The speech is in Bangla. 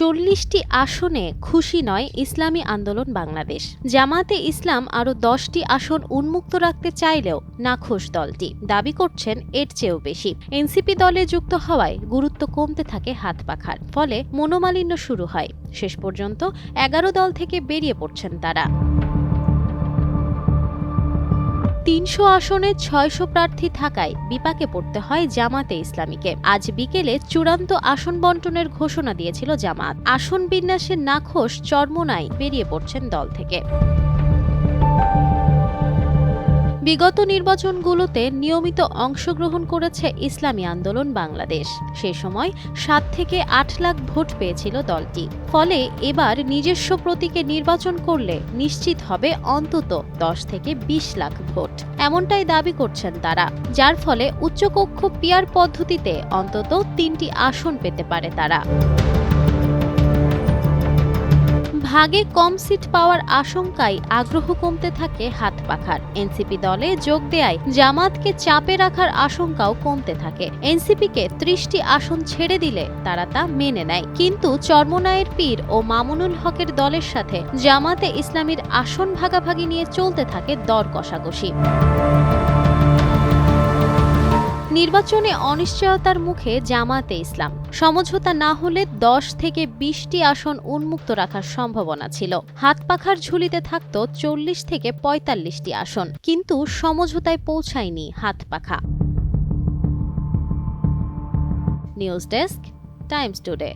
চল্লিশটি আসনে খুশি নয় ইসলামী আন্দোলন বাংলাদেশ। জামাতে ইসলাম আরও দশটি আসন উন্মুক্ত রাখতে চাইলেও নাখোশ দলটি। দাবি করছেন এর চেয়েও বেশি। এনসিপি দলে যুক্ত হওয়ায় গুরুত্ব কমতে থাকে হাত পাখার, ফলে মনোমালিন্য শুরু হয়। শেষ পর্যন্ত এগারো দল থেকে বেরিয়ে পড়ছেন তারা। তিনশো আসনে ছয়শো প্রার্থী থাকায় বিপাকে পড়তে হয় জামাতে ইসলামীকে। আজ বিকেলে চূড়ান্ত আসন বন্টনের ঘোষণা দিয়েছিল জামাত। আসন বিন্যাসের নাখোশ চর্মনাই বেরিয়ে পড়ছেন দল থেকে। বিগত নির্বাচনগুলোতে নিয়মিত অংশগ্রহণ করেছে ইসলামী আন্দোলন বাংলাদেশ। সে সময় সাত থেকে আট লাখ ভোট পেয়েছিল দলটি। ফলে এবার নিজস্ব প্রতীকে নির্বাচন করলে নিশ্চিত হবে অন্তত দশ থেকে বিশ লাখ ভোট। এমনটাই দাবি করছেন তারা, যার ফলে উচ্চকক্ষ পিয়ার পদ্ধতিতে অন্তত তিনটি আসন পেতে পারে তারা। ভাগে কম সিট পাওয়ার আশঙ্কায় আগ্রহ কমতে থাকে হাত পাখার এনসিপি দলে যোগ দেয় জামাতকে চাপে রাখার আশঙ্কাও কমতে থাকে। এনসিপিকে ত্রিশটি আসন ছেড়ে দিলে তারা তা মেনে নেয়। কিন্তু চর্মনায়ের পীর ও মামুনুল হকের দলের সাথে জামাতে ইসলামীর আসন ভাগাভাগি নিয়ে চলতে থাকে দর কষাকষি। নির্বাচনে অনিশ্চয়তার মুখে জামাতে ইসলাম। সমঝোতা না হলে দশ থেকে বিশটি আসন উন্মুক্ত রাখার সম্ভাবনা ছিল। হাত পাখার ঝুলিতে থাকত চল্লিশ থেকে পঁয়তাল্লিশটি আসন, কিন্তু সমঝোতায় পৌঁছায়নি হাত পাখা নিউজ ডেস্ক, টাইমস টুডে।